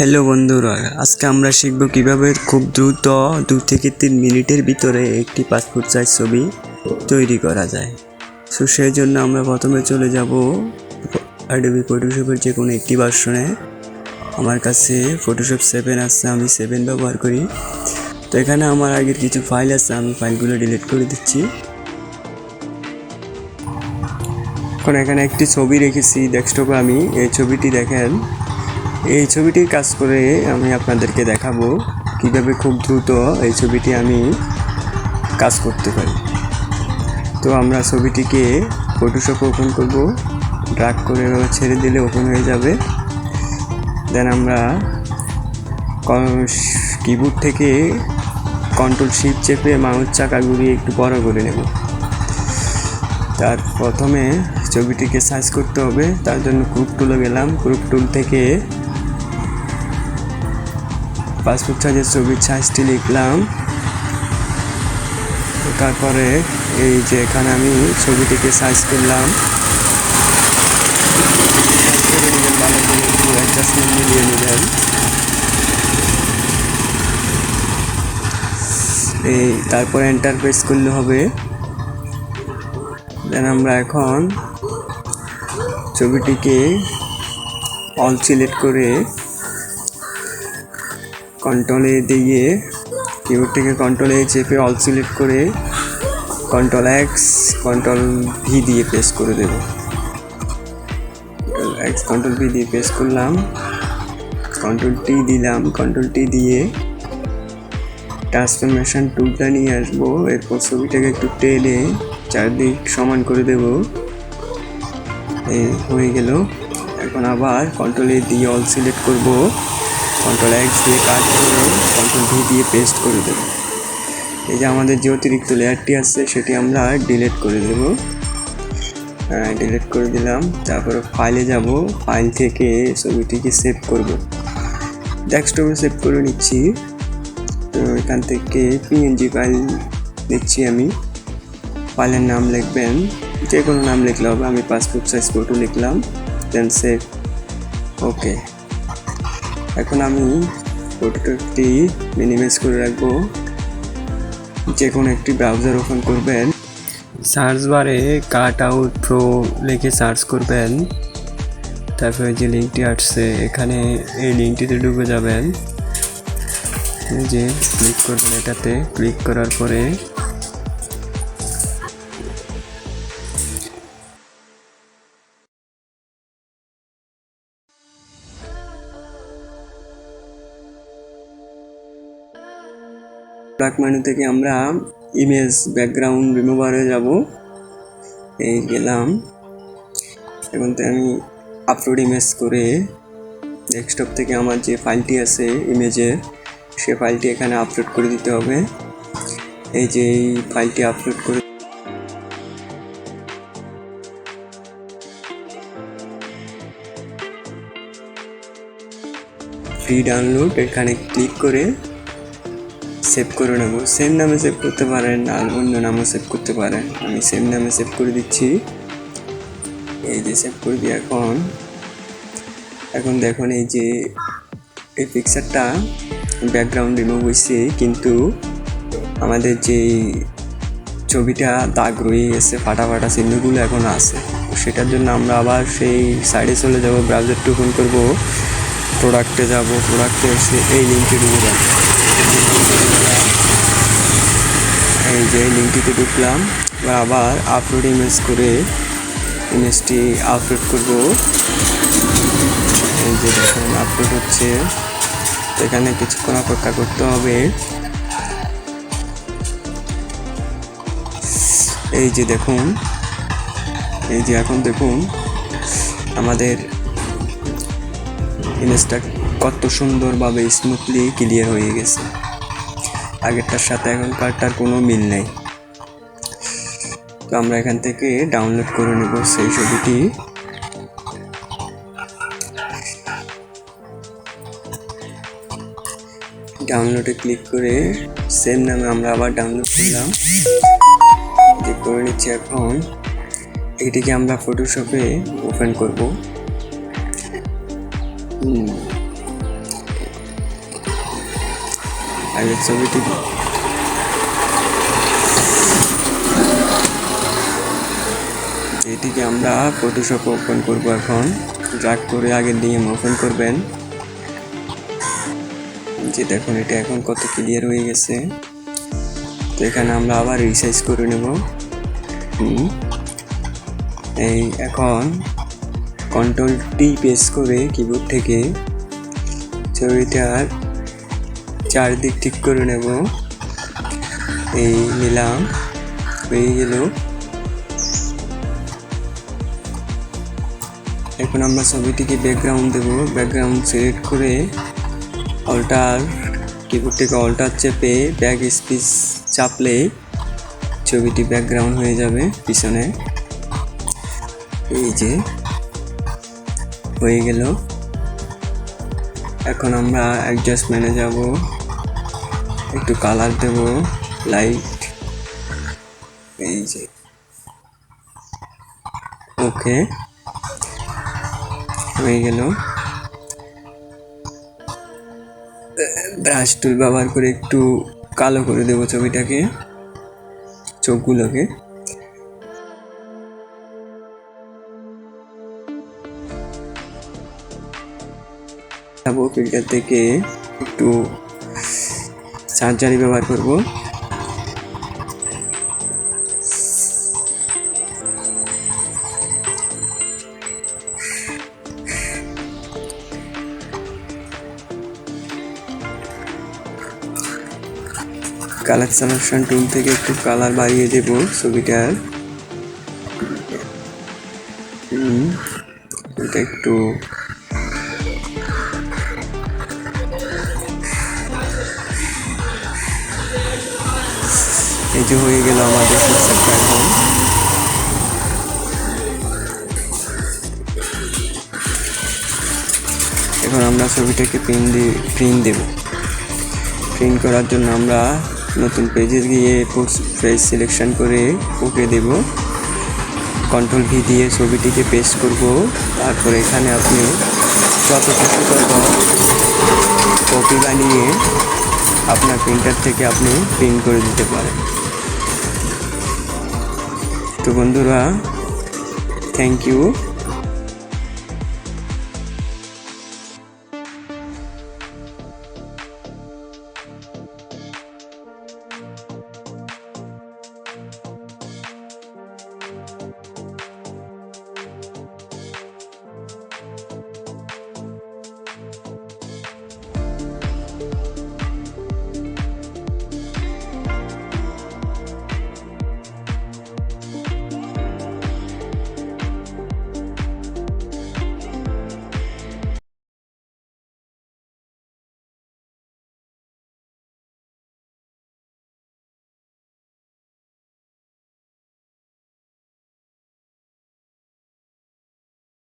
Hello বন্ধুরা, আজকে আমরা শিখব কীভাবে খুব দ্রুত দু থেকে তিন মিনিটের ভিতরে একটি পাসপোর্ট সাইজ ছবি তৈরি করা যায়। সো সেই জন্য আমরা প্রথমে চলে যাব অ্যাডোবি ফটোশপের যে কোনো একটি ভার্সনে আমার কাছে ফটোশপ সেভেন আছে, আমি সেভেন ব্যবহার করি। তো এখানে আমার আগের কিছু ফাইল আছে, আমি ফাইলগুলো ডিলিট করে দিচ্ছি। এখন এখানে একটি ছবি রেখেছি ডেস্কটপে আমি। এই ছবিটি দেখেন এই ছবিটির কাজ করে আমি আপনাদেরকে দেখাবো কীভাবে খুব দ্রুত এই ছবিটি আমি কাজ করতে পারি। তো আমরা ছবিটিকে ফটোশপ ওপেন করব ড্রাগ করে ছেড়ে দিলে ওপেন হয়ে যাবে। দেন আমরা কিবোর্ড থেকে কন্ট্রোল শিপ চেপে মাউস চাকা ঘুরিয়ে একটু বড় করে নেব। তার প্রথমে ছবিটিকে সাইজ করতে হবে, তার জন্য গ্রুপ টুলে গেলাম। গ্রুপ টুল থেকে পাসপোর্ট সাইজের ছবির সাইজটি লিখলাম। তারপরে এই যে এখানে আমি ছবিটিকে সাইজ করলাম। মিলিয়ে এই তারপরে এন্টার প্রেস করলে হবে। দেন আমরা এখন ছবিটিকে অল সিলেক্ট করে কন্ট্রোলে দিয়ে কিবোর্ড থেকে কন্ট্রোলে চেপে অল সিলেক্ট করে কন্ট্রোল এক্স কন্ট্রোল ভি দিয়ে প্রেস করে দেব। এক্স কন্ট্রোল ভি দিয়ে প্রেস করলাম। কন্ট্রোল টি দিলাম। কন্ট্রোল টি দিয়ে ট্রান্সফরমেশন টুলটা নিয়ে আসব। এরপর ছবিটাকে একটু টেনে চারদিক সমান করে দেব। এই হয়ে গেল। এখন আবার কন্ট্রোল দিয়ে অল সিলেক্ট করব। কন্ট্রোল এক্স দিয়ে কাট করে কন্ট্রোল ভি দিয়ে পেস্ট করে দেব। এই যে আমাদের যে অতিরিক্ত লেয়ারটি আছে, সেটি আমরা ডিলিট করে দেব। ডিলিট করে দিলাম। তারপরে ফাইলে যাব। ফাইল থেকে ছবিটিকে সেভ করব। ডেস্কটপে সেভ করে নিচ্ছি। তো এখান থেকে পিএনজি ফাইল নিচ্ছি আমি। ফাইলের নাম লিখবেন। যে কোনো নাম লিখলে হবে। আমি পাসপোর্ট সাইজ ফটো লিখলাম দেন সেভ ওকে এখন আমি ফটোটি মিনিমাইজ করে রাখব। যে কোনো একটি ব্রাউজার ওপেন করবেন। সার্চ বারে কাট আউট প্রো লিখে সার্চ করবেন। তারপরে যে লিঙ্কটি আসছে, এখানে এই লিঙ্কটিতে ঢুকে যাবেন। যে ক্লিক করবেন এটাতে। ক্লিক করার পরে ব্ল্যাক মেনু থেকে আমরা ইমেজ ব্যাকগ্রাউন্ড রিমুভারে যাব। এই গেলাম। তো আমি আপলোড ইমেজ করে ডেস্কটপ থেকে আমার যে ফাইলটি আছে ইমেজের সে ফাইলটি এখানে আপলোড করে দিতে হবে। এই যে এই ফাইলটি আপলোড করে ফ্রি ডাউনলোড এখানে ক্লিক করে সেভ করে নেব। সেম নামে সেভ করতে পারেন আর অন্য নামও সেভ করতে পারেন। আমি সেম নামে সেভ করে দিচ্ছি। এই যে সেভ করে দিই এখন। এখন দেখুন এই যে এই পিকচারটা ব্যাকগ্রাউন্ড রিমুভ হয়েছে কিন্তু আমাদের যে ছবিটা দাগ রয়ে গেছে ফাটা ফাটা চিহ্নগুলো এখন আছে। সেটার জন্য আমরা আবার সেই সাইডে চলে যাব ব্রাউজারটি ওপেন করব প্রোডাক্টে যাব প্রোডাক্টে এসে এই লিঙ্কে ঢুকে যাব। এই যে লিঙ্কটিতে ঢুকলাম, এবার আবার আপলোড ইমেজ করে ইমেজটি আপলোড করব। এই যে দেখুন আপলোড হচ্ছে। এখানে কিছুক্ষণ অপেক্ষা করতে হবে। এই যে দেখুন, এই যে এখন দেখুন, আমাদের ইমেজটা কত সুন্দরভাবে স্মুথলি ক্লিয়ার হয়ে গেছে। আগেরটার সাথে এখনকারটার কোনো মিল নেই। তো আমরা এখান থেকে ডাউনলোড করে নেব সেই ছবিটি। ডাউনলোডে ক্লিক করে সেম নামে আমরা আবার ডাউনলোড করলাম। যে করে নিচ্ছি এখন। এটিকে আমরা ফটোশপে ওপেন করব। আগের ছবিটি এটিকে আমরা ফটোশপ ওপেন করব এখন। যাক, করে আগে ডিএম ওপেন করবেন। যে দেখুন, এটা এখন কত ক্লিয়ার হয়ে গেছে। তো এখানে আমরা আবার রিসাইজ করে নেব। এই এখন কন্ট্রোল টি প্রেস করে কিবোর্ড থেকে ছবিটার চারদিক ঠিক করে নেব। এই নিলাম, হয়ে গেল। এখন আমরা ছবিটিকে ব্যাকগ্রাউন্ড দেব। ব্যাকগ্রাউন্ড সিলেক্ট করে অল্টার কিবোর্ড থেকে অল্টার চেপে ব্যাক স্পিচ চাপলে ছবিটি ব্যাকগ্রাউন্ড হয়ে যাবে পিছনে। এই যে, হয়ে গেল। এখন আমরা অ্যাডজাস্টমেন্টে যাব। একটু কালার দেব লাইট এই যে। ওকে হয়ে গেল। ব্রাশ টুল ব্যবহার করে একটু কালো করে দেবো ছবিটাকে, চোখগুলোকে। যাব থেকে একটু সার্জারি ব্যবহার করব। কালার সালেকশন টুল থেকে একটু কালার বাড়িয়ে দেব ছবিটার একটু এই যে হয়ে গেল আমাদের পিকচারটা এখন। এখন আমরা ছবিটাকে প্রিন্ট দিয়ে প্রিন্ট দেব। প্রিন্ট করার জন্য আমরা নতুন পেজে গিয়ে পেজ সিলেকশন করে ওকে দেব। কন্ট্রোল ভি দিয়ে ছবিটিকে পেস্ট করব। তারপর এখানে আপনি যত কিছু করব কপি বানিয়ে আপনার প্রিন্টার থেকে আপনি প্রিন্ট করে দিতে পারেন। তো বন্ধুরা থ্যাংক ইউ